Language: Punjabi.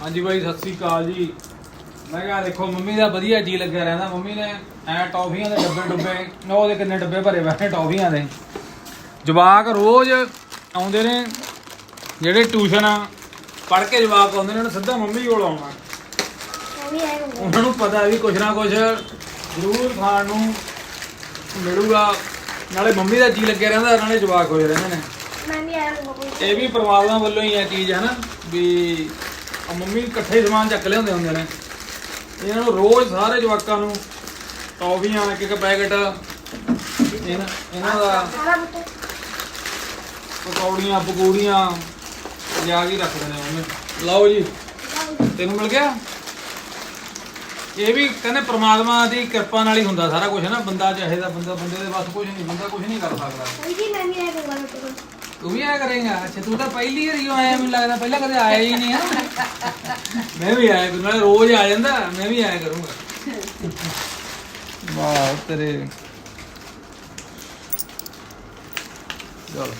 ਹਾਂਜੀ ਬਾਈ ਸਤਿ ਸ੍ਰੀ ਅਕਾਲ ਜੀ। ਮੈਂ ਕਿਹਾ ਦੇਖੋ ਮੰਮੀ ਦਾ ਵਧੀਆ ਜੀ ਲੱਗਿਆ ਰਹਿੰਦਾ। ਮੰਮੀ ਨੇ ਐ ਟੌਫੀਆਂ ਦੇ ਡੱਬੇ ਡੁੱਬੇ ਉਹ ਦੇ ਕਿੰਨੇ ਡੱਬੇ ਭਰੇ ਬੈਠੇ ਟੌਫੀਆਂ ਦੇ। ਜਵਾਕ ਰੋਜ਼ ਆਉਂਦੇ ਨੇ ਜਿਹੜੇ ਟਿਊਸ਼ਨ ਪੜ੍ਹ ਕੇ ਜਵਾਕ ਆਉਂਦੇ ਨੇ ਉਹਨਾਂ ਨੇ ਸਿੱਧਾ ਮੰਮੀ ਕੋਲ ਆਉਣਾ। ਉਹਨਾਂ ਨੂੰ ਪਤਾ ਵੀ ਕੁਛ ਨਾ ਕੁਛ ਜ਼ਰੂਰ ਖਾਣ ਨੂੰ ਮਿਲੂਗਾ। ਨਾਲੇ ਮੰਮੀ ਦਾ ਜੀ ਲੱਗਿਆ ਰਹਿੰਦਾ ਨਾਲੇ ਜਵਾਕ ਹੋਏ ਰਹਿੰਦੇ ਨੇ। ਇਹ ਵੀ ਪਰਮਾਤਮਾ ਵੱਲੋਂ ਹੀ ਇਹ ਚੀਜ਼ ਹੈ ਨਾ ਵੀ ਆ ਮੰਮੀ ਇਕੱਠੇ ਸਮਾਨ ਚੱਕ ਲਿਆਉਂਦੇ ਹੁੰਦੇ ਨੇ। ਇਹਨਾਂ ਨੂੰ ਰੋਜ਼ ਸਾਰੇ ਜਵਾਕਾਂ ਨੂੰ ਟੌਫੀਆਂ, ਇੱਕ ਇੱਕ ਪੈਕੇਟ, ਇਹਨਾਂ ਇਹਨਾਂ ਦਾ ਪਕੌੜੀਆਂ ਪਕੌੜੀਆਂ ਲਿਆ ਕੇ ਰੱਖਦੇ ਨੇ ਮੰਮੀ। ਲਓ ਜੀ, ਤੈਨੂੰ ਮਿਲ ਗਿਆ? ਇਹ ਵੀ ਕਹਿੰਦੇ ਪ੍ਰਮਾਤਮਾ ਦੀ ਕਿਰਪਾ ਨਾਲ ਹੀ ਹੁੰਦਾ ਸਾਰਾ ਕੁਝ ਨਾ। ਬੰਦਾ ਚਾਹੇ ਦਾ ਬੰਦਾ ਬੰਦੇ ਦੇ ਬਸ ਕੁਝ ਨਹੀਂ, ਬੰਦਾ ਕੁਝ ਨਹੀਂ ਕਰ ਸਕਦਾ। ਹਾਂਜੀ ਮੈਂ ਵੀ ਆਇਆ ਹੂੰ ਤੂੰ ਵੀ ਆਇਆ ਕਰੇਗਾ। ਅੱਛਾ, ਤੂੰ ਤਾਂ ਪਹਿਲੀ ਵਾਰੀ ਓ ਆਇਆ? ਮੈਨੂੰ ਲੱਗਦਾ ਪਹਿਲਾਂ ਕਦੇ ਆਇਆ ਹੀ ਨਹੀਂ ਹੈ ਮੈਂ ਵੀ ਆਇਆ ਕਰੂੰਗਾ ਰੋਜ਼ ਆ ਜਾਂਦਾ, ਮੈਂ ਵੀ ਆਇਆ ਕਰੂੰਗਾ। ਵਾਹ, ਤੇਰੇ। ਚਲ।